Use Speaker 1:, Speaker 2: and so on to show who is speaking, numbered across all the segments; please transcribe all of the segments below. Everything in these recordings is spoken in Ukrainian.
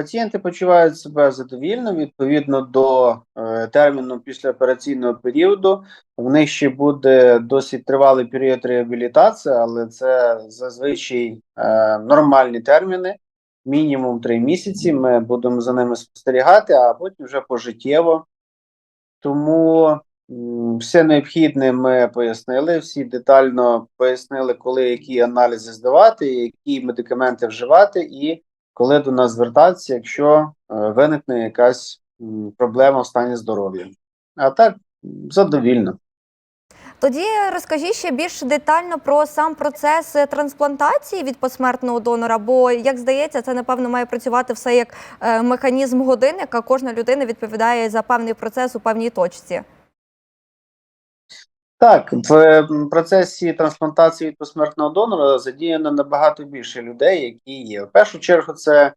Speaker 1: пацієнти почувають себе задовільно відповідно до е, терміну післяопераційного періоду. В них ще буде досить тривалий період реабілітації, але це зазвичай е, нормальні терміни, мінімум 3 місяці. Ми будемо за ними спостерігати, а потім вже пожиттєво. Тому м, все необхідне ми пояснили, всі детально пояснили, коли які аналізи здавати, які медикаменти вживати, і коли до нас звертатися, якщо е, виникне якась проблема в стані здоров'я. А так задовільно.
Speaker 2: Тоді розкажіть ще більш детально про сам процес трансплантації від посмертного донора. Бо, як здається, це напевно має працювати все як е, механізм годинника. Кожна людина відповідає за певний процес у певній точці.
Speaker 1: Так, в процесі трансплантації від посмертного донора задіяно набагато більше людей, які є. В першу чергу, це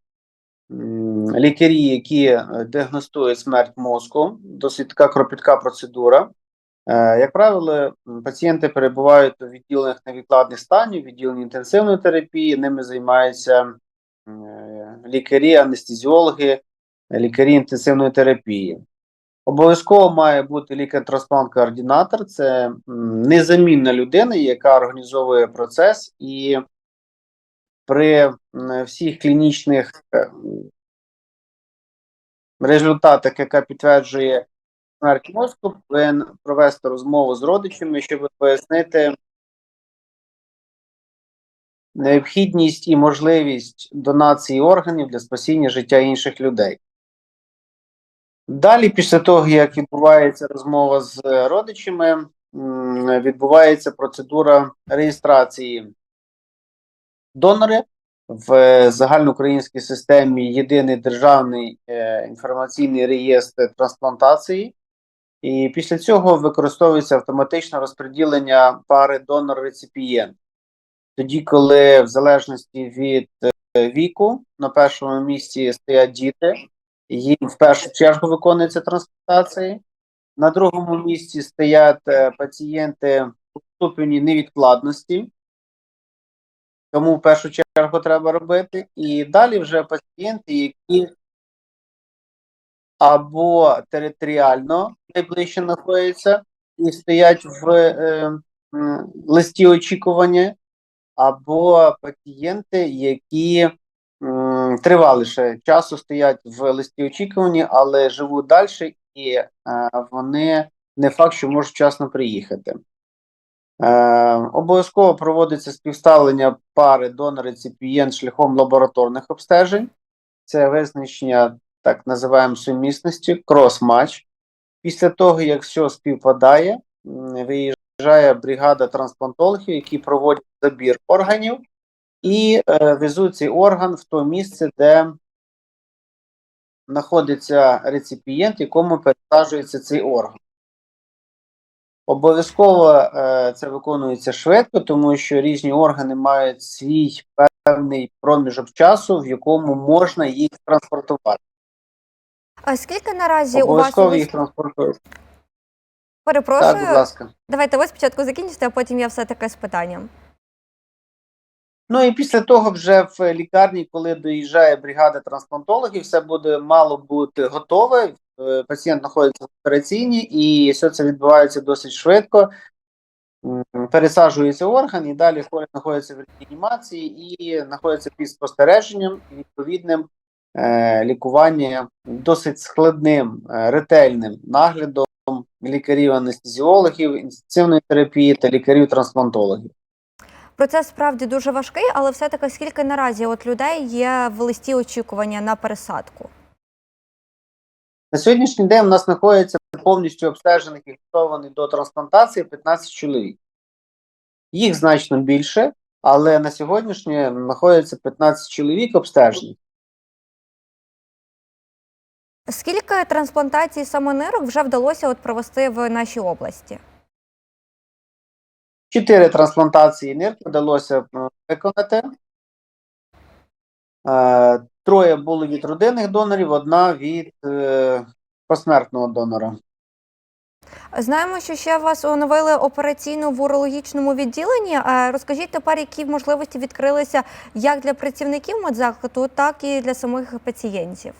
Speaker 1: лікарі, які е, діагностують смерть мозку, досить така кропітка процедура. Е, Як правило, пацієнти перебувають у відділеннях невідкладних станів, відділенні інтенсивної терапії, ними займаються е, лікарі, анестезіологи, лікарі інтенсивної терапії. Обов'язково має бути лікар-трансплант-координатор. Це незамінна людина, яка організовує процес, і при всіх клінічних е, результатах, яка підтверджує смерть мозку, повинен провести розмову з родичами, щоб пояснити необхідність і можливість донації органів для спасіння життя інших людей. Далі, після того, як відбувається розмова з родичами, відбувається процедура реєстрації донори в загальноукраїнській системі єдиний державний е, інформаційний реєстр трансплантації. І після цього використовується автоматичне розподілення пари донор-реципієнт. Тоді, коли в залежності від е, віку на першому місці стоять діти, їм в першу чергу виконується трансплантації. На другому місці стоять е, пацієнти у ступені невідкладності, тому в першу чергу треба робити. І далі вже пацієнти, які або територіально найближче знаходяться і стоять в е, листі очікування, або пацієнти, які м, триваліше часу стоять в листі очікування, але живуть далі, і е, вони не факт, що можуть вчасно приїхати. Е, обов'язково проводиться співставлення пари донор-реципієнт шляхом лабораторних обстежень. Це визначення так називаємо сумісності, крос-матч. Після того, як все співпадає, виїжджає бригада трансплантологів, які проводять забір органів і е, везуть цей орган в то місце, де знаходиться реципієнт, якому пересаджується цей орган. Обов'язково е, це виконується швидко, тому що різні органи мають свій певний проміжок часу, в якому можна їх транспортувати.
Speaker 2: А скільки наразі у вас
Speaker 1: Обов'язково їх транспортують.
Speaker 2: перепрошую?
Speaker 1: Так, будь ласка.
Speaker 2: Давайте ви спочатку закінчите, а потім я все таке з питанням.
Speaker 1: Ну і після того, вже в лікарні, коли доїжджає бригада трансплантологів, все буде мало бути готове. Е, Пацієнт знаходиться в операційній, і все це відбувається досить швидко. Пересаджується орган, і далі хворий знаходиться в реанімації і знаходиться під спостереженням і відповідним е, лікуванням досить складним, е, ретельним наглядом лікарів-анестезіологів, інтенсивної терапії та лікарів-трансплантологів.
Speaker 2: Процес справді дуже важкий, але все таки скільки наразі от людей є в листі очікування на пересадку?
Speaker 1: На сьогоднішній день у нас знаходиться повністю обстежених і готованих до трансплантації 15 чоловік. Їх значно більше, але на сьогоднішнє знаходиться 15 чоловік обстежених.
Speaker 2: Скільки трансплантацій самонирок вже вдалося от провести в нашій області?
Speaker 1: Чотири трансплантації нирки вдалося е, виконати. Е, Троє були від родинних донорів, одна від е, посмертного донора.
Speaker 2: Знаємо, що ще вас оновили операційну в урологічному відділенні. Розкажіть тепер, які можливості відкрилися як для працівників медзакладу, так і для самих пацієнтів.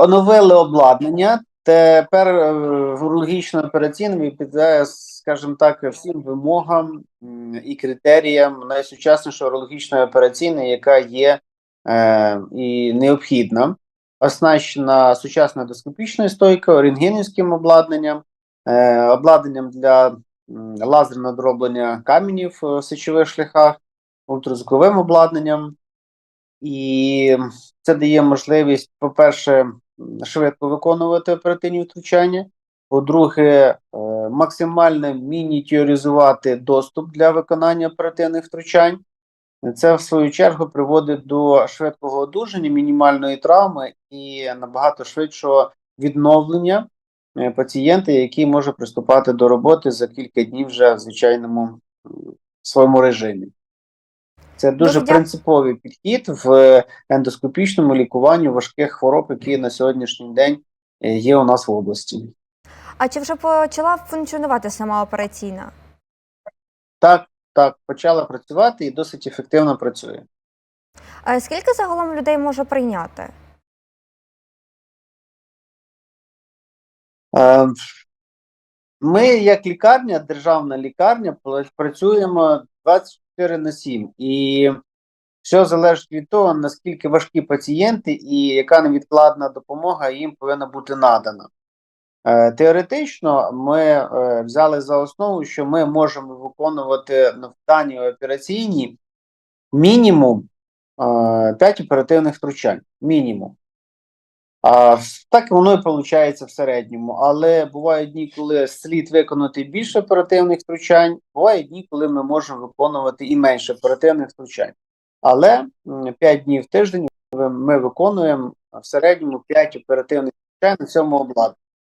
Speaker 1: Оновили обладнання. Тепер е, в урологічно операційному відповідає, скажімо так, всім вимогам і критеріям найсучаснішої урологічної операційної, яка є е, і необхідна, оснащена сучасною доскопічною стойкою, рентгенівським обладнанням, е, обладнанням для лазерного дроблення каменів в сечових шляхах, ультразвуковим обладнанням. І це дає можливість, по-перше, швидко виконувати оперативні втручання. По-друге, е, максимально мінітіоризувати доступ для виконання оперативних втручань. Це, в свою чергу, приводить до швидкого одужання, мінімальної травми і набагато швидшого відновлення е, пацієнта, який може приступати до роботи за кілька днів вже в звичайному своєму режимі. Це дуже принциповий підхід в ендоскопічному лікуванні важких хвороб, які на сьогоднішній день е, є у нас в області.
Speaker 2: А чи вже почала функціонувати сама операційна?
Speaker 1: Так, так, почала працювати і досить ефективно працює.
Speaker 2: Е, Скільки загалом людей може прийняти?
Speaker 1: Е, Ми, як лікарня, державна лікарня, працюємо 24 на 7. І все залежить від того, наскільки важкі пацієнти і яка невідкладна допомога їм повинна бути надана. Е, Теоретично ми е, взяли за основу, що ми можемо виконувати в даній операційній мінімум 5 оперативних втручань. Мінімум. А, так воно і виходить в середньому. Але бувають дні, коли слід виконати більше оперативних втручань, бувають дні, коли ми можемо виконувати і менше оперативних втручань. Але 5 днів в тиждень ми виконуємо в середньому 5 оперативних втручань на цьому обладнанні.